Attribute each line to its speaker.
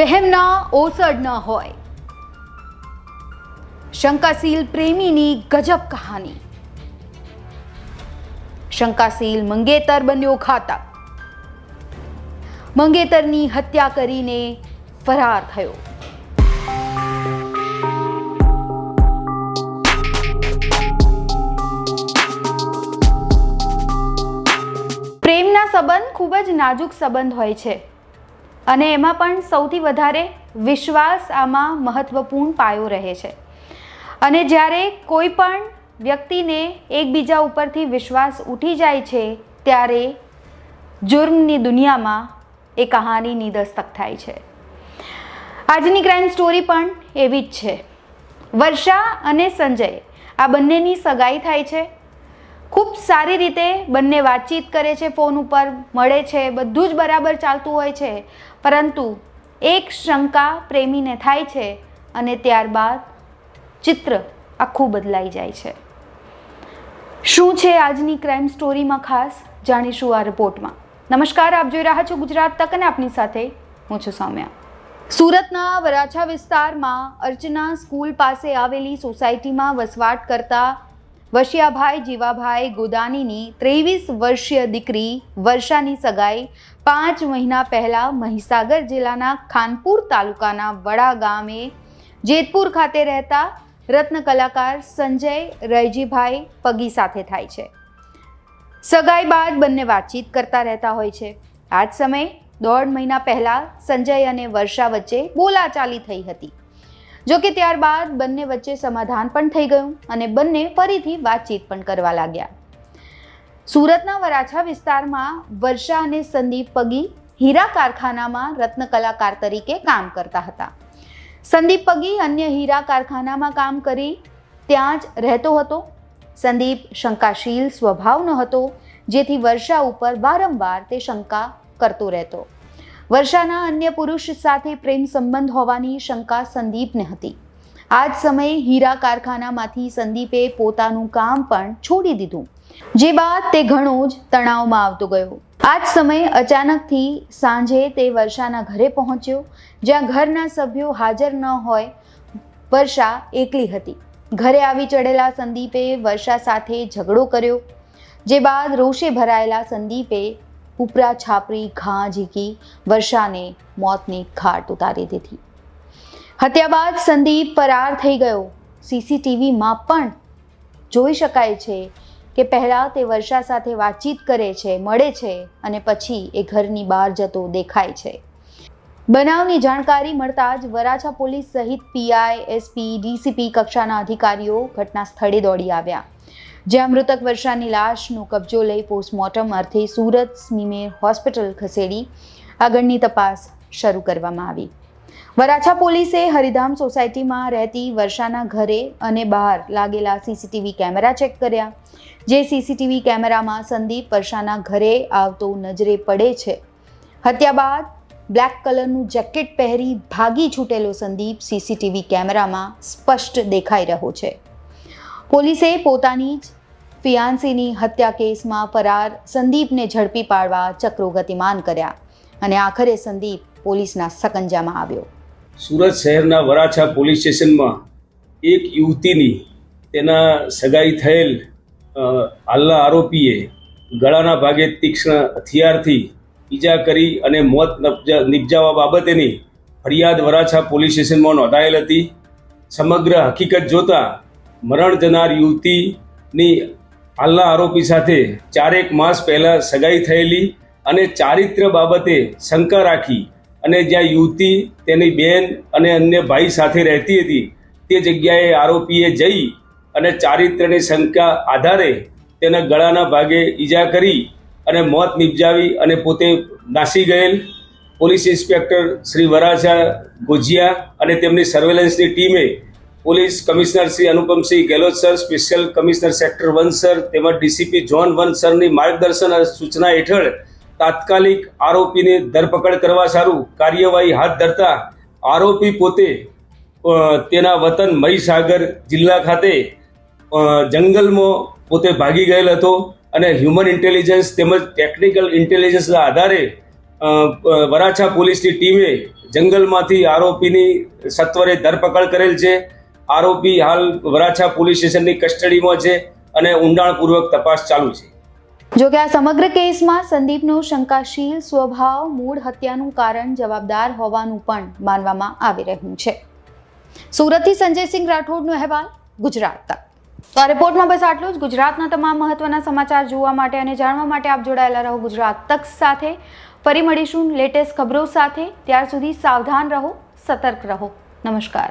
Speaker 1: વહેમના ઓસડ ન હોય. શંકાશીલ પ્રેમીની ગજબ કહાની. શંકાશીલ મંગેતર બન્યો ખાતા મંગેતરની હત્યા કરીને ફરાર થયો. પ્રેમના સંબંધ ખૂબ જ નાજુક સંબંધ હોય છે. અને એમાં પણ સૌથી વધારે વિશ્વાસ આમાં મહત્વપૂર્ણ પાયો રહે છે. અને જ્યારે કોઈ પણ વ્યક્તિને એકબીજા ઉપરથી વિશ્વાસ ઉઠી જાય છે, ત્યારે જુર્મની દુનિયામાં એ કહાનીની દસ્તક થાય છે. આજની ક્રાઇમ સ્ટોરી પણ એવી જ છે. વર્ષા અને સંજય આ બંનેની સગાઈ થાય છે. ખૂબ સારી રીતે બંને વાતચીત કરે છે ફોન ઉપર, મળે છે, બધું જ બરાબર ચાલતું હોય છે. પરંતુ એક શંકા પ્રેમીને થાય છે અને ત્યારબાદ ચિત્ર આખું બદલાઈ જાય છે. શું છે આજની ક્રાઇમ સ્ટોરીમાં ખાસ? જાણીશું આ રિપોર્ટમાં નમસ્કાર, આપ જોઈ રહ્યા છો ગુજરાત તક અને આપની સાથે હું છું સૌમ્યા. સુરતના વરાછા વિસ્તારમાં અર્ચના સ્કૂલ પાસે આવેલી સોસાયટીમાં વસવાટ કરતા વશિયાભાઈ જીવાભાઈ ગોદાનીની ત્રેવીસ વર્ષીય દીકરી વર્ષાની સગાઈ પાંચ મહિના પહેલાં મહીસાગર જિલ્લાના ખાનપુર તાલુકાના વડા ગામે જેતપુર ખાતે રહેતા રત્ન કલાકાર સંજય રયજીભાઈ પગી સાથે થાય છે. સગાઈ બાદ બંને વાતચીત કરતા રહેતા હોય છે. આ જ સમયે દોઢ મહિના પહેલાં સંજય અને વર્ષા વચ્ચે બોલાચાલી થઈ હતી. જો કે ત્યારબાદ બંને વચ્ચે સમાધાન પણ થઈ ગયું અને બંને ફરીથી વાતચીત પણ કરવા લાગ્યા. સુરતના વરાછા વિસ્તારમાં વર્ષા અને સંદીપ પગી હીરા કારખાનામાં રત્ન કલાકાર તરીકે કામ કરતા હતા. સંદીપ પગી અન્ય હીરા કારખાનામાં કામ કરી ત્યાં જ રહેતો હતો. સંદીપ શંકાશીલ સ્વભાવનો હતો, જેથી વર્ષા ઉપર વારંવાર તે શંકા કરતો રહેતો. વર્ષાના અન્ય પુરુષ સાથે પ્રેમ સંબંધ હોવાની શંકા સંદીપને હતી. આ જ સમયે હીરા કારખાનામાંથી સંદીપે પોતાનું કામ પણ છોડી દીધું. જે બાદ તે ઘણો જ તણાવમાં આવતો ગયો. આ જ સમયે અચાનકથી સાંજે તે વર્ષાના ઘરે પહોંચ્યો, જ્યાં ઘરના સભ્યો હાજર ન હોય, વર્ષા એકલી હતી. ઘરે આવી ચડેલા સંદીપે વર્ષા સાથે ઝઘડો કર્યો. જે બાદ રોષે ભરાયેલા સંદીપે ઉપરા છાપરી ઘા ઝીકી વર્ષાને મોતની ઘાટ ઉતારી દીધી. હત્યા બાદ સંદીપ ફરાર થઈ ગયો. સીસીટીવીમાં પણ જોઈ શકાય છે કે પહેલાં તે વર્ષા સાથે વાતચીત કરે છે, મળે છે અને પછી એ ઘરની બહાર જતો દેખાય છે. બનાવની જાણકારી મળતા જ વરાછા પોલીસ સહિત પીઆઈ એસપી ડીસીપી કક્ષાના અધિકારીઓ ઘટના સ્થળે દોડી આવ્યા. જ્યાં મૃતક વર્ષાની લાશનો કબજો લઈ પોસ્ટમોર્ટમ અર્થે સુરત સ્મીમેર હોસ્પિટલ ખસેડી આગળની તપાસ શરૂ કરવામાં આવી. વરાછા પોલીસે હરિધામ સોસાયટીમાં રહેતી વર્ષાના ઘરે અને બહાર લાગેલા સીસીટીવી કેમેરા ચેક કર્યા. જે સીસીટીવી કેમેરામાં સંદીપ વર્ષાના ઘરે આવતો નજરે પડે છે. હત્યા બાદ બ્લેક કલરનું જેકેટ પહેરી ભાગી છૂટેલો સંદીપ સીસીટીવી કેમેરામાં સ્પષ્ટ દેખાઈ રહ્યો છે. પોલીસે પોતાની જ ફિયાન્સીની હત્યા કેસમાં ફરાર સંદીપને ઝડપી પાડવા ચક્રો ગતિમાન કર્યા અને આખરે સંદીપ પોલીસના સકંજામાં આવ્યો.
Speaker 2: સુરત શહેરના વરાછા પોલીસ સ્ટેશનમાં એક યુવતીની તેના સગાઈ થયેલ હાલના આરોપીએ ગળાના ભાગે તીક્ષ્ણ હથિયારથી ઈજા કરી અને મોત નપજા- નિપજાવવા બાબતેની ફરિયાદ વરાછા પોલીસ સ્ટેશનમાં નોંધાયેલ હતી. સમગ્ર હકીકત જોતાં મરણ જનાર યુવતીની હાલના આરોપી સાથે ચારેક માસ પહેલાં સગાઈ થયેલી અને ચારિત્ર બાબતે શંકા રાખી અને જ્યાં યુવતી, તેની બેન અને અન્ય ભાઈ સાથે રહેતી હતી, તે જગ્યાએ આરોપીએ જઈ અને ચારિત્રની શંકા આધારે તેના ગળાના ભાગે ઈજા કરી અને મોત નિપજાવી અને પોતે નાસી ગયેલ. પોલીસ ઇન્સ્પેક્ટર શ્રી વરાછા ગોજિયા અને તેમની સર્વેલન્સની ટીમે police commissioner Shri Anupamsinh Gehlot sir, special commissioner sector one sir તેમજ ડીસીપી જોન વન સરની માર્ગદર્શન અને સૂચના હેઠળ તાત્કાલિક આરોપીની ધરપકડ કરવા સારું કાર્યવાહી હાથ ધરતા આરોપી પોતે તેના વતન મહીસાગર જિલ્લા ખાતે જંગલમાં પોતે ભાગી ગયેલ હતો અને હ્યુમન ઇન્ટેલિજન્સ તેમજ ટેકનિકલ ઇન્ટેલિજન્સના આધારે વરાછા પોલીસની ટીમે જંગલમાંથી આરોપીની સત્વરે ધરપકડ કરેલ છે. આરોપી હાલ વરાછા પોલીસ સ્ટેશનની કસ્ટડીમાં છે અને ઊંડાણપૂર્વક તપાસ ચાલુ છે.
Speaker 1: જોકે આ સમગ્ર કેસમાં સંદીપનો શંકાશીલ સ્વભાવ, મૂળ હત્યાનું કારણ જવાબદાર હોવાનું પણ માનવામાં આવી રહ્યું છે. સુરતથી સંજયસિંહ રાઠોડનો અહેવાલ ગુજરાત તક. તો આ રિપોર્ટમાં બસ આટલું જ. ગુજરાતના તમામ મહત્વના સમાચાર જોવા માટે અને જાણવા માટે આપ જોડાયેલા રહો ગુજરાત તક સાથે. ફરી મળીશું લેટેસ્ટ ખબરો સાથે. ત્યાર સુધી સાવધાન રહો, સતર્ક રહો. નમસ્કાર.